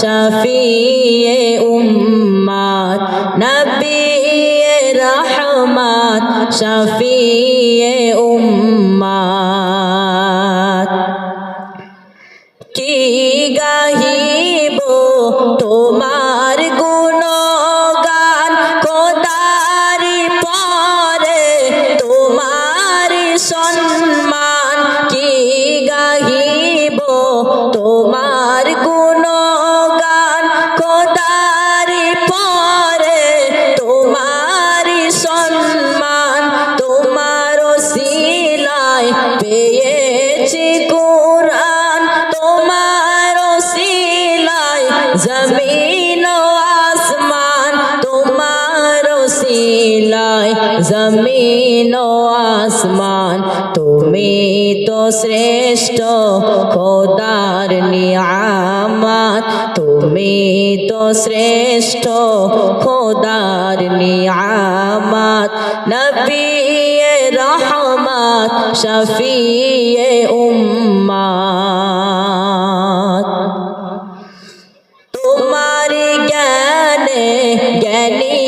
শফিয়ে উম্মাত নবী রহমাত শফিয়ে উম্মাত কি গাহিব তোমার গুণগান জমিন আসমান, তোমার শিলায় জমিন আসমান। তুমি তো শ্রেষ্ঠ খোদার নিয়ামত, তুমি তো শ্রেষ্ঠ খোদার নিয়ামত। নবী রহমত শফিয়ে উম্মাত।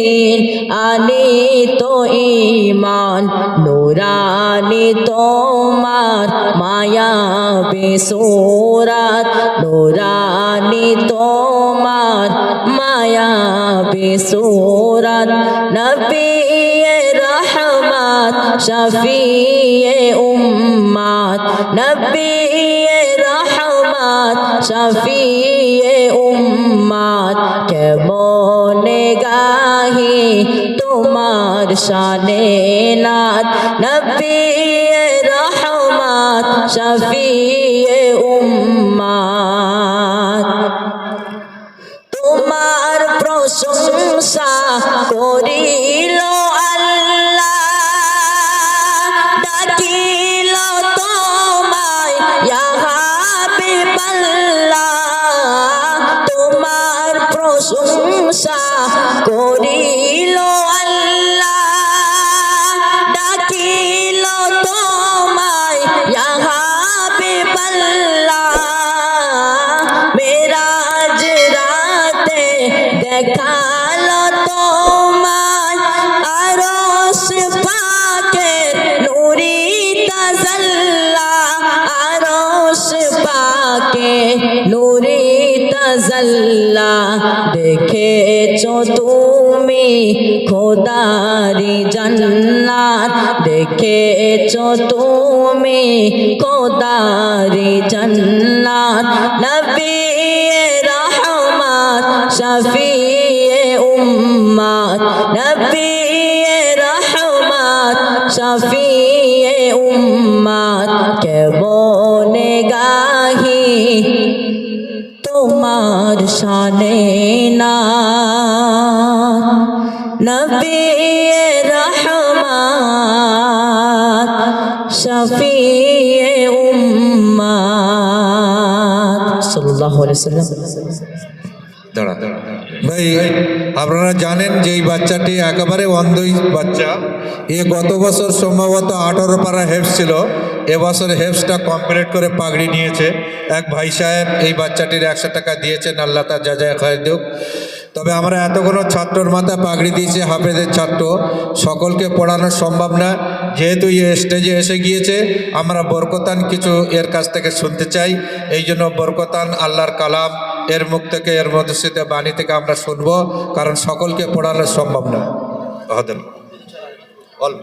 বেদিন আনি তো ইমান নুরানি তোমার মায়া বিসুরাত নুরানি তোমার মায়া বিসুরাত। নবী রহমত, শফিয়ে উম্মাত, নবী শফিয়ে উম্মাত, কেমন গাহি তোমার শানে নাত? নবী রহমত, শফিয়ে উম্মাত। তোমার প্রশংসা করিল আল্লাহ, ডাকিল হাবিবাল্লাহ তোমার প্রশংসা করিল আল্লাহ। ডাকিল তোমায় তাজাল্লা দেখেছ তুমি খোদারি জান্নাত? দেখেছ তুমি খোদারি জান্নাত? নবী রহমত, শফিয়ে উম্মাত। নবী রহমত, শফিয়ে উম্মাত। শানে না নবী রহমত শফিয়ে উম্মাত সাল্লাল্লাহু আলাইহি ওয়াসাল্লাম দাঁড়া। ভাই, আপনারা জানেন যে এই বাচ্চাটি একেবারে অন্ধই বাচ্চা। এ গত বছর সম্ভবত আঠারো পাড়া হেফস ছিল। এবছর হেফসটা কমপ্লিট করে পাগড়ি নিয়েছে। এক ভাই সাহেব এই বাচ্চাটির একশো টাকা দিয়েছেন, আল্লাহ তার যা যা খায় দেব তবে আমরা এতগুলো ছাত্রর মাথায় পাগড়ি দিয়েছি, হাফেজের ছাত্র। সকলকে পড়ানো সম্ভব না। যেহেতু এ স্টেজে এসে গিয়েছে, আমরা বরকতান কিছু এর কাছ থেকে শুনতে চাই। এই জন্য বরকতান আল্লাহর কালাম, এর মুখ থেকে, এর মধ্যে বাণী থেকে আমরা শুনব, কারণ সকলকে পড়ানো সম্ভব না। অল্প।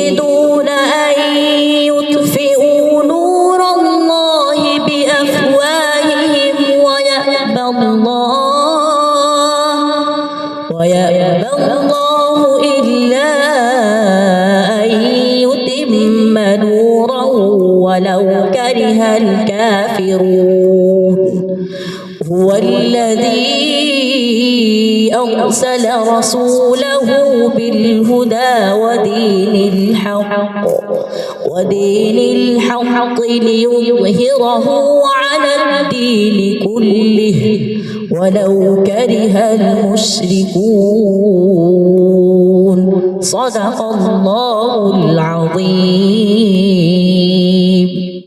كره الكافرون. هو الذي أرسل رسوله بالهدى ودين الحق ودين الحق ليظهره على الدين كله. ولو كره المشركون صدق الله العظيم.